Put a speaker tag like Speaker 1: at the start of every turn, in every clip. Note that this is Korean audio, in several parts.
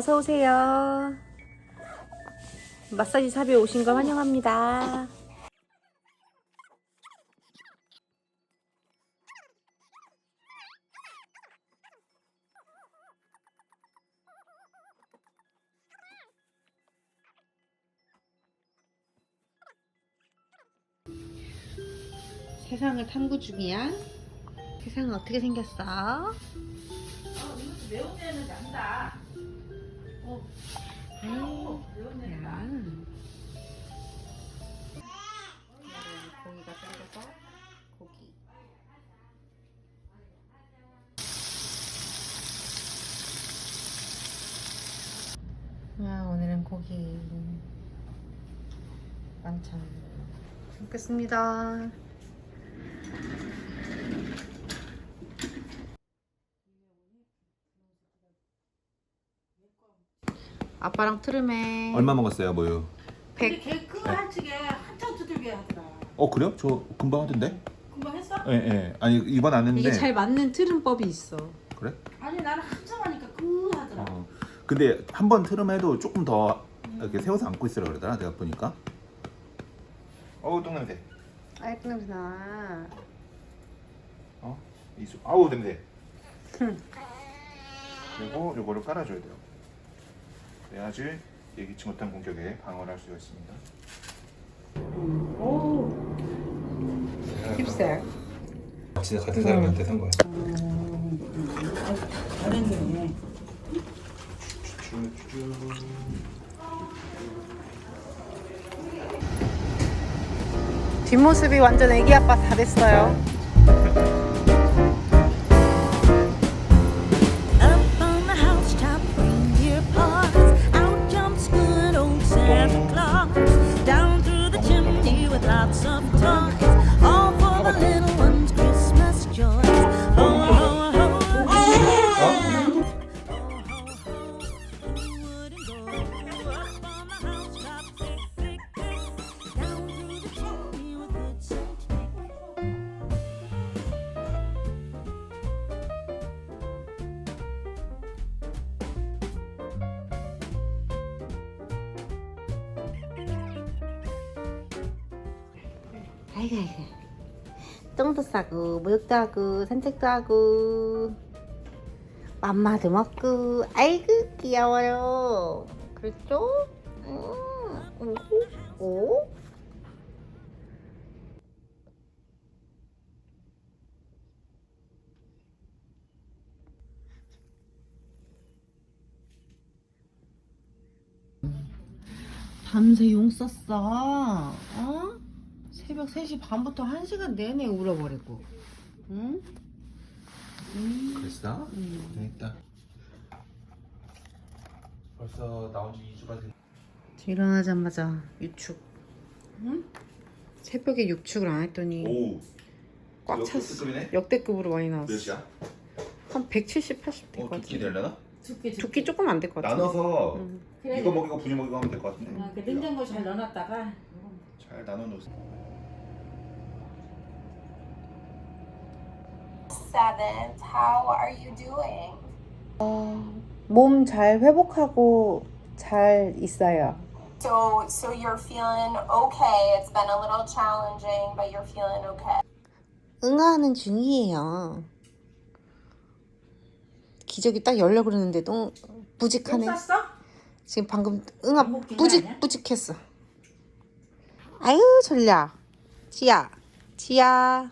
Speaker 1: 님 어서 오세요. 마사지 샵에 오신 걸 환영합니다. 세상을 탐구 중이야? 세상은 어떻게 생겼어?
Speaker 2: 매운 데는 난다.
Speaker 1: 고기 만찬 먹겠습니다. 아빠랑 트름에
Speaker 3: 얼마 먹었어요, 뭐요?
Speaker 2: 근데 100걔 그거 한쪽에 한참 두들겨 하더라.
Speaker 3: 어 그래요? 저 금방 하던데?
Speaker 2: 금방 했어?
Speaker 3: 예, 예. 아니 이번 안 했는데.
Speaker 1: 이게 잘 맞는 트름법이 있어.
Speaker 3: 그래?
Speaker 2: 아니 나는 한참 하니까 그 하더라.
Speaker 3: 어. 근데 한번 틀음 해도 조금 더 이렇게 세워서 안고 있으라 그러더라. 내가 보니까. 어우 똥 냄새.
Speaker 1: 아이 냄새 나.
Speaker 3: 어? 이수. 아우 냄새. 그리고 요거를 깔아줘야 돼요. 그래야지 예기치 못한 공격에 방어를 할 수가 있습니다.
Speaker 2: 오.
Speaker 1: 힙색.
Speaker 3: 진짜 같은 사람한테 산 거야.
Speaker 2: 잘했네.
Speaker 1: 뒷모습이 완전 애기 아빠 다 됐어요. 똥도 싸고 목욕도 하고 산책도 하고 맘마도 먹고 아이고 귀여워요. 그렇죠? 음, 오, 오. 밤새 용 썼어. 어? 새벽 3시 반부터 1시간 내내 울어버리고. 응?
Speaker 3: 그랬어?
Speaker 1: 음.
Speaker 3: 고생했다. 벌써 나온 지 2주가 됐.
Speaker 1: 일어나자마자 유축. 응? 새벽에 유축을 안 했더니
Speaker 3: 오.
Speaker 1: 꽉 찼어.
Speaker 3: 역대급이네?
Speaker 1: 역대급으로 많이 나왔어.
Speaker 3: 몇이야?
Speaker 1: 한 170, 80될
Speaker 3: 어,
Speaker 1: 것
Speaker 3: 두끼
Speaker 1: 같은데.
Speaker 3: 되려나?
Speaker 2: 두께
Speaker 1: 두끼 조금 안 될 것 같은데.
Speaker 3: 나눠서
Speaker 1: 응.
Speaker 3: 이거 먹이고 분유 먹이고 하면 될 것 같은데.
Speaker 2: 어, 그 냉장고 잘 넣어놨다가
Speaker 3: 잘 나눠 놓으세요.
Speaker 4: Seventh. How are you doing?
Speaker 1: 몸 잘 회복하고 잘 있어요.
Speaker 4: So, so you're feeling okay. It's been a little challenging, but you're feeling okay.
Speaker 1: 응아하는 중이에요. 기저귀 딱 열려 그러는데
Speaker 2: 똥똥
Speaker 1: 부직하네.
Speaker 2: 쌌어?
Speaker 1: 지금 방금 응아
Speaker 2: 거
Speaker 1: 뿌직
Speaker 2: 아니야?
Speaker 1: 뿌직했어. 아유 졸려. 지야, 지야.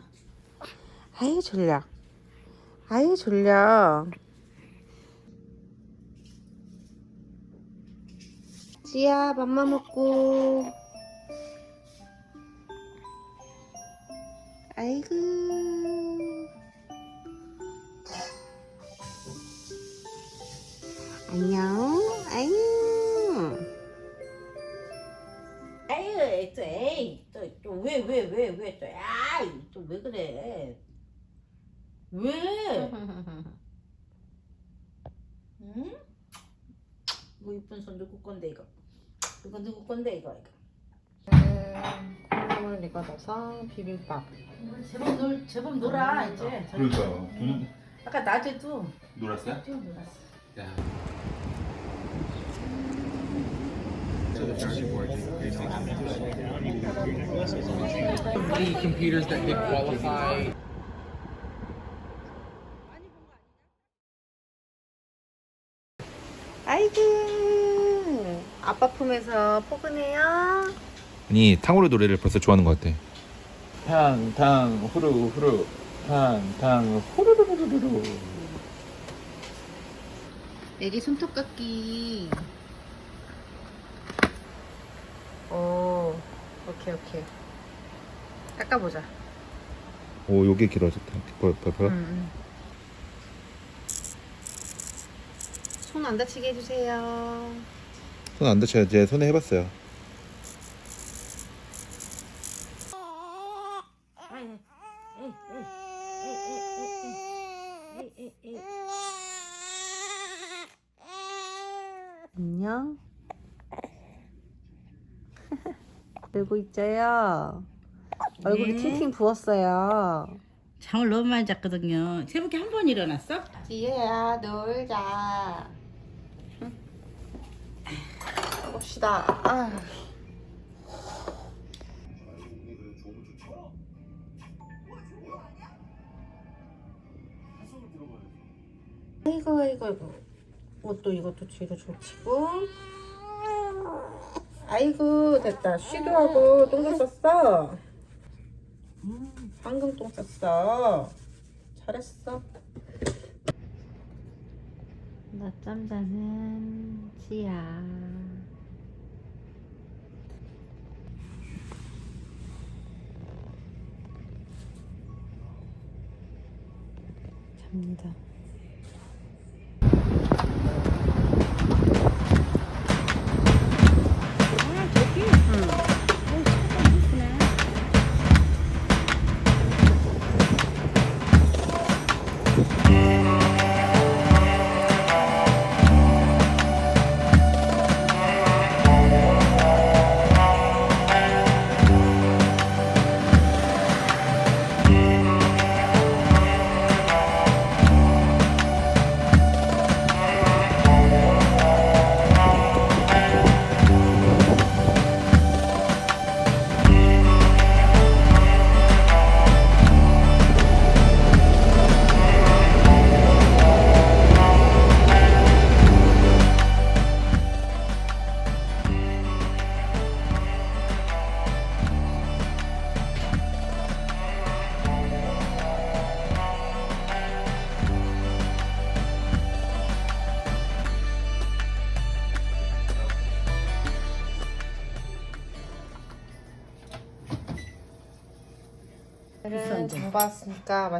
Speaker 1: 아유 졸려. 아유 졸려. 지야 밥만 먹고. 아이고. 안녕. 아유.
Speaker 2: 에이 또 에이 또왜 왜 왜 왜또 아이 또 왜 그래? 왜? 응? 뭐 이쁜 손 누구 건데 이거? 이거 누구 건데 이거 이거?
Speaker 1: 콩나물 익어서 비빔밥.
Speaker 2: 제법 놀 제법 놀아 이제.
Speaker 3: 그러니까요. 눈은
Speaker 2: 아까 낮에도
Speaker 3: 놀았어요?
Speaker 2: 좀 놀았어.
Speaker 3: 야.
Speaker 5: the computers that did qualify
Speaker 1: 아빠 품에서 포근해요.
Speaker 3: 아니 탕후루 노래를 벌써 좋아하는 것 같아. 탕탕 후루 후루 탕탕 후루루루루루.
Speaker 1: 애기 손톱 깎기. 오, 오케이 오케이. 깎아보자.
Speaker 3: 오 요게 길어졌다. 봐, 봐, 봐.
Speaker 1: 손안 다치게 해주세요.
Speaker 3: 손 안 다쳐요. 이제 손에 해봤어요.
Speaker 1: 안녕. 울고 있죠요. 얼굴이
Speaker 2: 네.
Speaker 1: 팅팅 부었어요.
Speaker 2: 잠을 너무 많이 잤거든요. 새벽에 한 번 일어났어?
Speaker 1: 지혜야 놀자. 봅시다. 아. 아이고 아이고 아이고. 옷도 이것도 뒤로 젖히고. 아이고 됐다. 쉬도 하고 똥도 쌌어. 음, 방금 똥 쌌어. 잘했어. 낮잠 자는 지야. planta.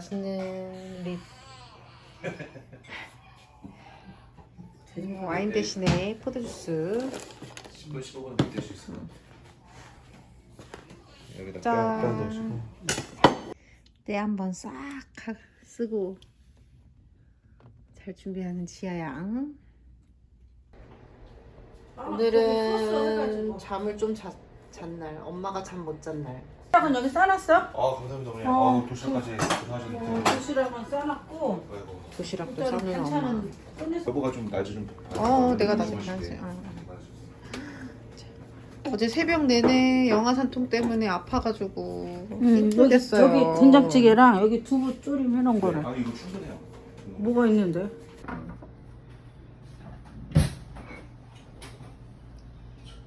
Speaker 1: 맛있는 립 음, 와인 대신에 포도 주스.
Speaker 3: 10분 15분 못될 수 있어. 여기다
Speaker 1: 짠.
Speaker 3: 뼈 넣으시고.
Speaker 1: 때 한번 싹 하- 쓰고 잘 준비하는 지아 양. 오늘은 잠을 좀 잤, 잤날 엄마가 잠 못 잤날
Speaker 2: 도시락은 여기 싸놨어?
Speaker 3: 아 감사합니다 어머니.
Speaker 2: 어.
Speaker 3: 아 도시락까지 고생하셨는데.
Speaker 2: 어, 도시락은 싸놨고
Speaker 3: 아이고.
Speaker 1: 도시락도
Speaker 2: 일단
Speaker 1: 싸는 엄마
Speaker 2: 끝내서
Speaker 3: 여보가 좀 낮에 좀.
Speaker 1: 어, 내가 낮에 봐야지.
Speaker 3: 마시게.
Speaker 1: 어.
Speaker 3: 맞아.
Speaker 1: 어제 새벽 내내 영화산통 때문에 아파가지고
Speaker 2: 음,
Speaker 1: 힘들겠어요
Speaker 2: 여기 된장찌개랑 여기 두부 조림 해놓은 거를
Speaker 3: 아 이거 충분해요.
Speaker 2: 뭐가 있는데?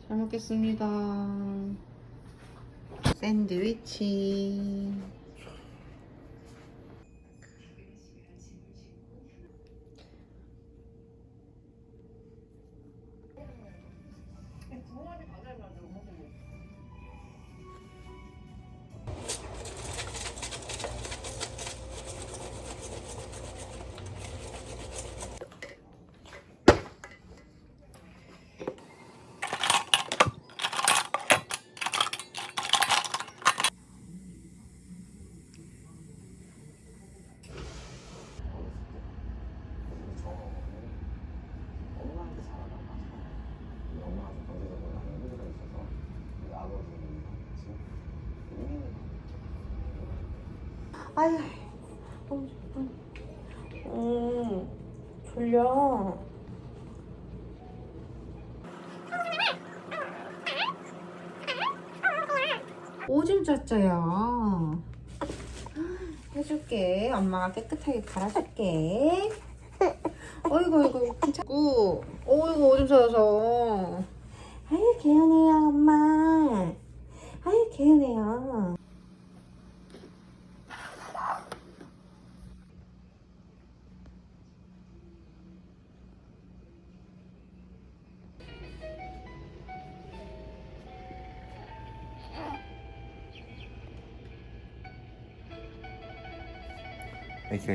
Speaker 1: 잘 먹겠습니다 샌드위치 아유 너무 좋다 음 졸려 오줌 짰자야. 해줄게. 엄마가 깨끗하게 갈아줄게. 어이구, 어이구, 괜찮고. 어이구, 오줌 싸서. 아유, 개운해요, 엄마. 아유, 개운해요.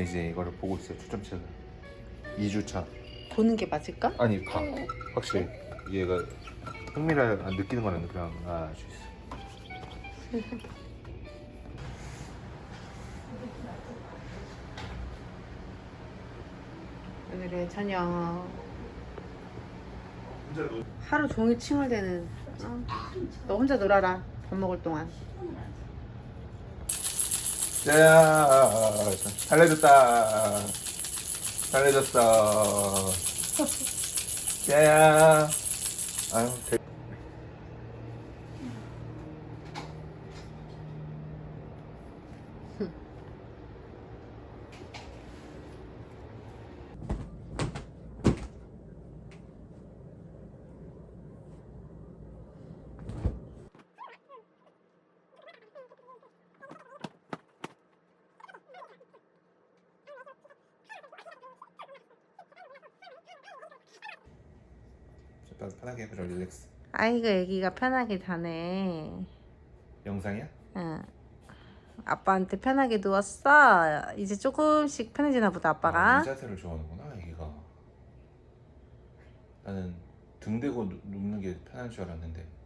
Speaker 3: 이제 이거를 보고 있어요. 초점책을. 2주차.
Speaker 1: 보는 게 맞을까?
Speaker 3: 아니 봐. 확실히 얘가 흥미를 안 느끼는 거는 그냥 알수 있어.
Speaker 1: 오늘의 저녁. 하루 종일 칭얼대는. 어. 너 혼자 놀아라. 밥 먹을 동안.
Speaker 3: 야, 달래줬다. 달래줬어. 야야. 아유, 대... 편하게 해보자 릴렉스.
Speaker 1: 아이고, 애기가 편하게 자네.
Speaker 3: 영상이야?
Speaker 1: 응. 아빠한테 편하게 누웠어. 이제 조금씩 편해지나 보다,
Speaker 3: 아,
Speaker 1: 아빠가.
Speaker 3: 이 자세를 좋아하는구나 애기가. 나는 등 대고 누, 눕는 게 편한 줄 알았는데.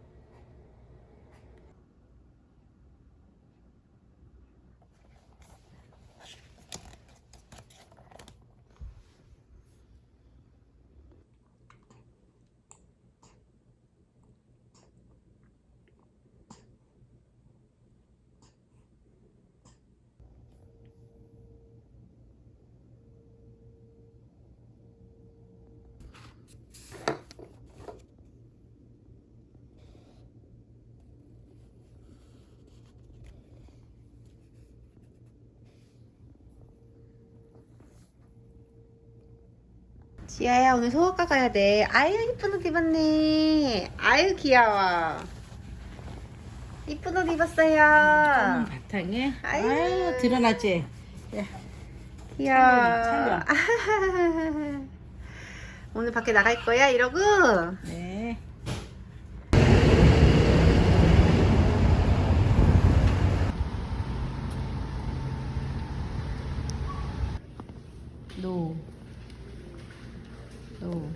Speaker 1: 지아야, 오늘 소아과 가야 돼. 아유, 이쁜 옷 입었네. 아유, 귀여워. 이쁜 옷 입었어요.
Speaker 2: 바탕에
Speaker 1: 아유.
Speaker 2: 아유 드러났지.
Speaker 1: 귀여워.
Speaker 2: 찬려,
Speaker 1: 오늘 밖에 나갈 거야, 이러고?
Speaker 2: 네.
Speaker 1: 노. 노.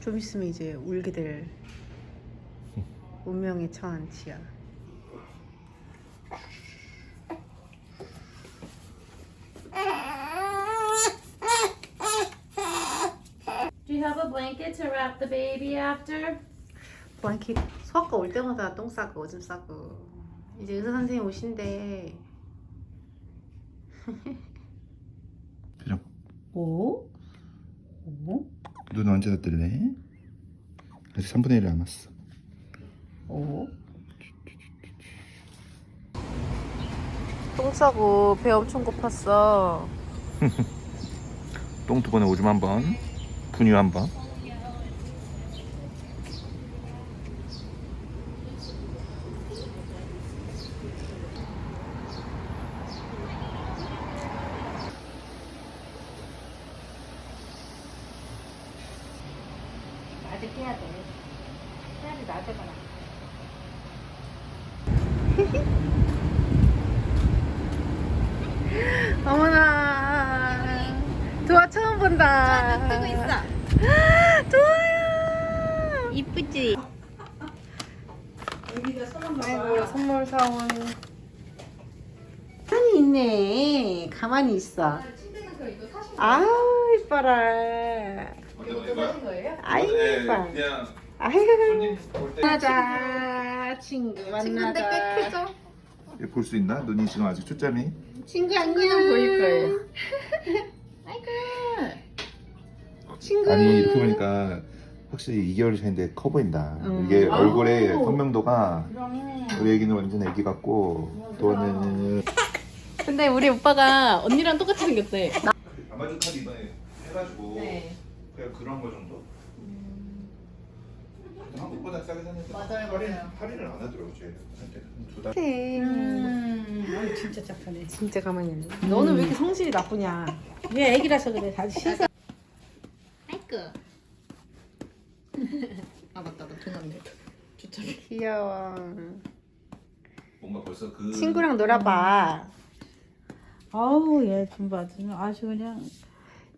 Speaker 1: 좀 있으면 이제 울게 될 운명에 처한 지야.
Speaker 6: Do you have a blanket to wrap the baby after?
Speaker 1: 블랑켓 소아과 올 때마다 똥 싸고 오줌 싸고 이제 의사 선생님 오신대.
Speaker 3: 표정.
Speaker 2: 오. 오.
Speaker 3: 눈 언제 뜰래? 아직 3분의 1이 남았어.
Speaker 2: 오.
Speaker 1: 똥 싸고 배 엄청 고팠어.
Speaker 3: 똥 두 번에 오줌 한 번, 분유 한 번.
Speaker 2: 아직 해야 돼. 해야지 나대거나.
Speaker 1: 어머나. 도아 처음 본다. 눈 뜨고 있어. 도아야. 이쁘지? 아이고 선물 사온. 가만히 있네. 있어. 아우 이뻐라. 아이고 이뻐. 아이고. 만나자 친구 만나자.
Speaker 3: 볼수 있나? 눈이 지금 아직 초점이.
Speaker 1: 친구 안녕.
Speaker 6: 보일 거예요.
Speaker 1: 친구.
Speaker 3: 아니 이렇게 보니까 확실히 2개월 차인데 커 보인다.
Speaker 1: 음.
Speaker 3: 이게. 얼굴의 선명도가. 우리 애기는 완전 애기 같고 또는
Speaker 6: 근데 우리 오빠가 언니랑 똑같이 생겼대.
Speaker 3: 아마존 카드 이번에 해가지고
Speaker 6: 네.
Speaker 3: 그냥 그런 거 정도. 한국보다 싸게 샀는데
Speaker 6: 맞아요,
Speaker 3: 할인
Speaker 6: 맞아요.
Speaker 3: 할인을 안 하더라고 저희한테 두 달.
Speaker 1: 네.
Speaker 2: 음, 아유, 진짜 착하네.
Speaker 1: 진짜 가만히 안 돼.
Speaker 2: 너는 왜 이렇게 성질이 나쁘냐? 얘 애기라서 그래. 다 씻어.
Speaker 6: 아이고. 아 맞다, 나 동안네. 주차비.
Speaker 1: 귀여워.
Speaker 3: 뭔가 벌써 그
Speaker 1: 친구랑 놀아봐.
Speaker 2: 아우, 얘 좀 봐. 좀 아주 그냥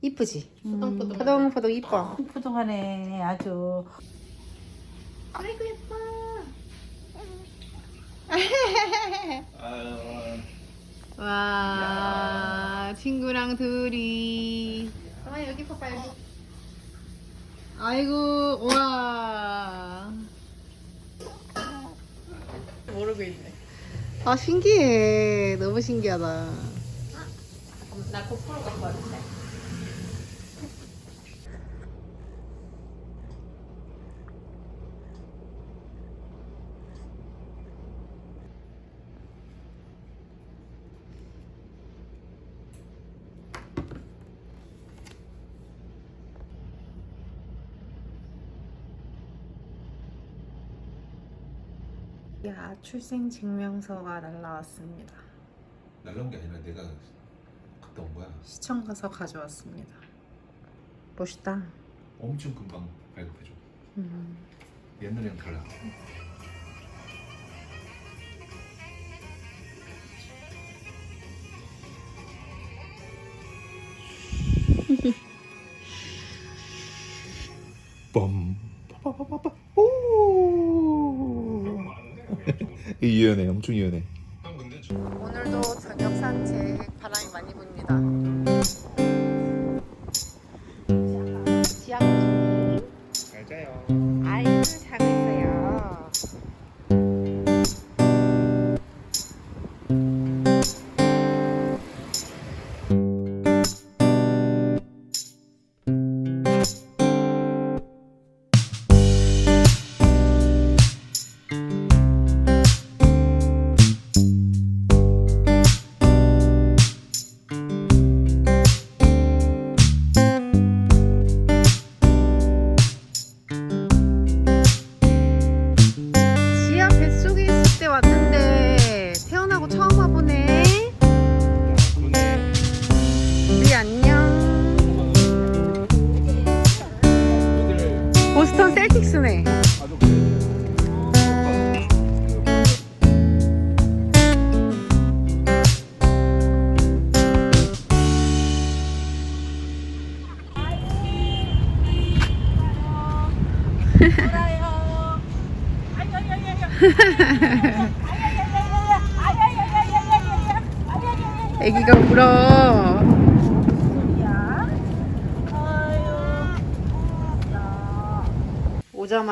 Speaker 1: 이쁘지?
Speaker 6: 포동포동.
Speaker 1: 포동포동 이뻐.
Speaker 2: 푸동하네. 아주.
Speaker 6: 아이고 예뻐.
Speaker 3: 아유,
Speaker 1: 와 친구랑 둘이.
Speaker 6: 아 여기 봐봐 여기.
Speaker 1: 아이고 와.
Speaker 6: 모르고 있네.
Speaker 1: 아 신기해. 너무 신기하다.
Speaker 6: 나 고프로 갖고 왔는데.
Speaker 1: 야 출생 증명서가 날라왔습니다.
Speaker 3: 날라온 게 아니라 내가 갔다 온 거야.
Speaker 1: 시청 가서 가져왔습니다. 멋있다.
Speaker 3: 엄청 금방 발급해줘.
Speaker 1: 음.
Speaker 3: 옛날이랑 달라. 뻔. 빠바바바바. 오. 유연해, 엄청 유연해.
Speaker 1: 오늘도 저녁 산책 바람이 많이 붑니다.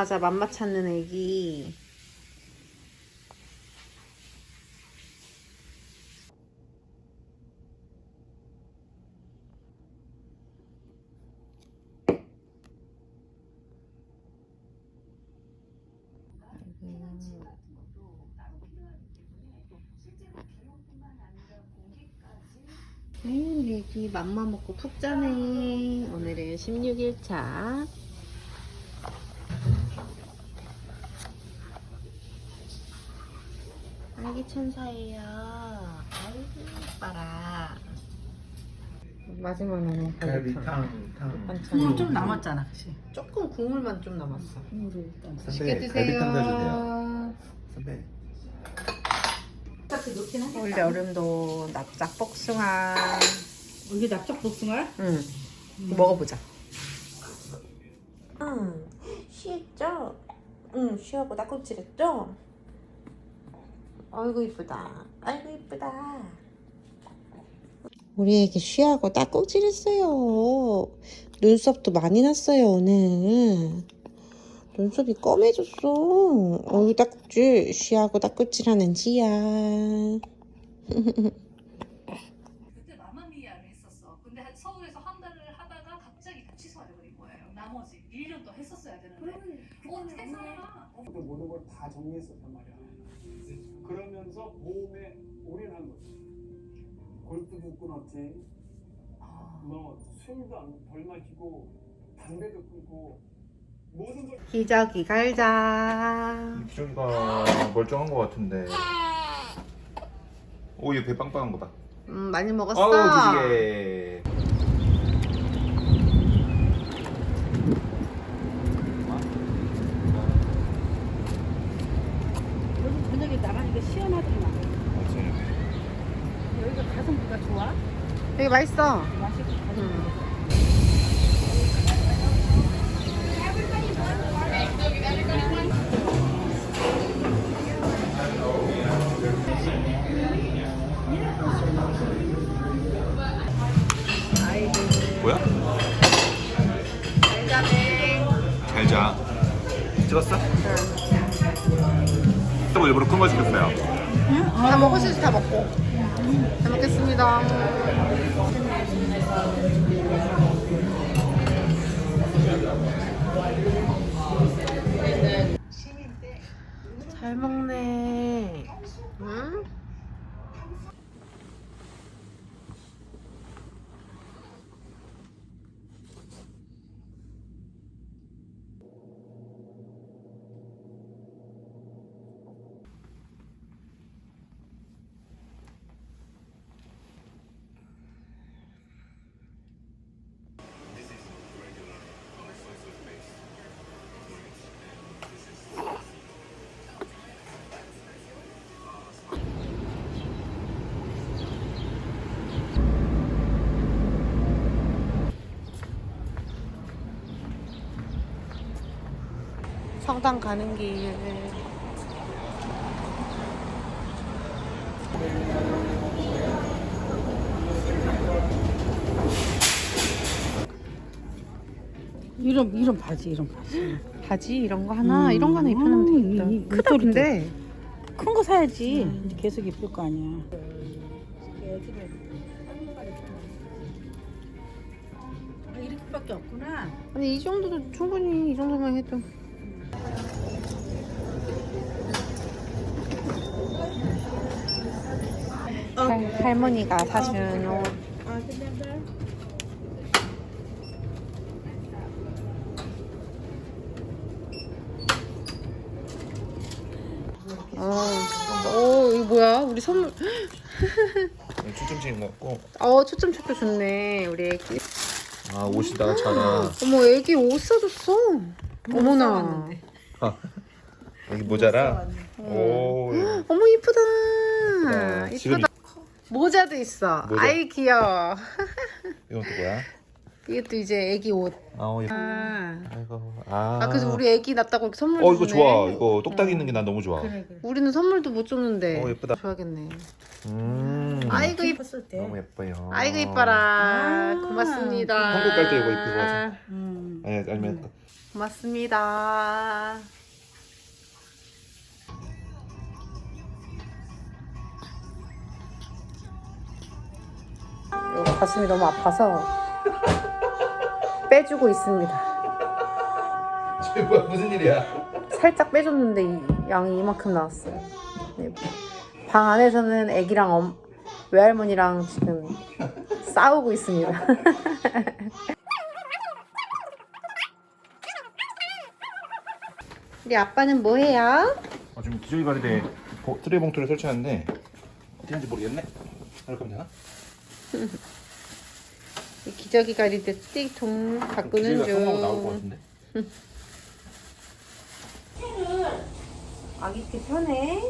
Speaker 1: 오자마자 맘마 찾는 애기. 아유, 애기 맘마 먹고 푹 자네. 오늘은 16일차. 천사예요. 아이고, 이뻐라. 마지막에는
Speaker 3: 갈비탕, 탕.
Speaker 2: 국물 좀 남았잖아, 그치?
Speaker 1: 조금 국물만 좀 남았어.
Speaker 2: 국물을 일단.
Speaker 1: 맛있게
Speaker 3: 선배,
Speaker 1: 드세요.
Speaker 3: 갈비탕 사주세요. 선배.
Speaker 2: 하겠다.
Speaker 1: 올 여름도 납작 복숭아.
Speaker 2: 이게 납작 복숭아?
Speaker 1: 응. 먹어보자. 응. 쉬었죠? 응, 쉬하고 낙곱질했죠? 아이고 이쁘다. 아이고 이쁘다. 우리 애기 쉬하고 딱꼭질했어요. 눈썹도 많이 났어요 오늘. 눈썹이 검해졌어. 어우, 딱지. 쉬하고 딱꾹질 하는 지야.
Speaker 7: 그때 마마미아를 했었어. 근데 한- 서울에서 한 달을 하다가 갑자기 다 취소가 돼버린 거예요. 나머지 1년 더 했었어야 되는데. 어떻게 살아?
Speaker 8: 그 모든 걸 다. 그러면서 골프 도 끊었지. 뭐 술도 안, 덜 마시고 담배도 끊고 모든 걸
Speaker 1: 기저귀 갈자.
Speaker 3: 기저귀가 멀쩡한 것 같은데. 오, 얘배 빵빵한 거 봐.
Speaker 1: 음, 많이 먹었어.
Speaker 3: 아우, 기지개.
Speaker 2: 요즘 저녁에 나가니까 시원하더만. 여기가 가성비가 좋아?
Speaker 1: 되게 맛있어. 음.
Speaker 3: 뭐야? 잘 자. 찍었어? 또 일부러 큰거 시켰어요.
Speaker 1: 다 먹을 수 있어, 다 먹고. 잘 먹겠습니다. 잘 먹네. 응? 성당 가는 길.
Speaker 2: 이런 이런 바지 이런 바지.
Speaker 1: 바지 이런 거 하나
Speaker 2: 음.
Speaker 1: 이런 거 하나 입혀놓으면
Speaker 2: 음,
Speaker 1: 되겠다.
Speaker 2: 이- 이
Speaker 1: 크다
Speaker 2: 목도리도.
Speaker 1: 근데.
Speaker 2: 큰 거 사야지. 이제 계속 입을 거 아니야. 아, 이렇게밖에 없구나.
Speaker 1: 아니 이 정도도 충분히 이 정도만 해도. 할, 할머니가 사준 옷. 어, 어, 이거 뭐야? 우리 선물.
Speaker 3: 초점 찍은 거 같고.
Speaker 1: 어, 초점 촉도 좋네. 우리 애기.
Speaker 3: 아, 옷이다가 자라.
Speaker 1: 어머, 애기 옷 사줬어. 어머나.
Speaker 3: 여기 모자라. 오.
Speaker 1: 어머, 이쁘다.
Speaker 3: 이쁘다. 지금
Speaker 1: 이쁘다. 모자도 있어.
Speaker 3: 모자.
Speaker 1: 아이, 귀여워.
Speaker 3: 이건 또 뭐야?
Speaker 1: 이것도 이제 애기 옷.
Speaker 3: 아우, 예뻐.
Speaker 1: 아,
Speaker 3: 아이고. 아.
Speaker 1: 아 그래서 우리 애기 낳았다고 이렇게 선물
Speaker 3: 어, 이거
Speaker 1: 주네.
Speaker 3: 좋아. 이거 똑딱 있는 게 난 너무 좋아.
Speaker 2: 그래 그래.
Speaker 1: 우리는 선물도 못 줬는데.
Speaker 3: 어, 예쁘다.
Speaker 1: 줘야겠네.
Speaker 3: 음.
Speaker 1: 아이고, 이뻐.
Speaker 2: 컸을 때.
Speaker 3: 너무 예뻐요.
Speaker 1: 아이고, 이뻐라.
Speaker 2: 아.
Speaker 1: 고맙습니다.
Speaker 3: 한국 갈 때 이거 입고 가서.
Speaker 2: 음.
Speaker 3: 아니, 아니면
Speaker 1: 고맙습니다. 가슴이 너무 아파서 빼주고 있습니다.
Speaker 3: 저 뭐야 무슨 일이야?
Speaker 1: 살짝 빼줬는데 이 양이 이만큼 나왔어요. 네. 방 안에서는 애기랑 엄, 외할머니랑 지금 싸우고 있습니다. 우리 아빠는 뭐 해요?
Speaker 3: 아, 지금 기저귀 가리대 보- 트레이 봉투를 설치하는데 어디 하는지 모르겠네. 이렇게 하면 되나?
Speaker 1: 이 기저귀 가릴 때 쓰레기통 바꾸는 중. 아기 때 편해.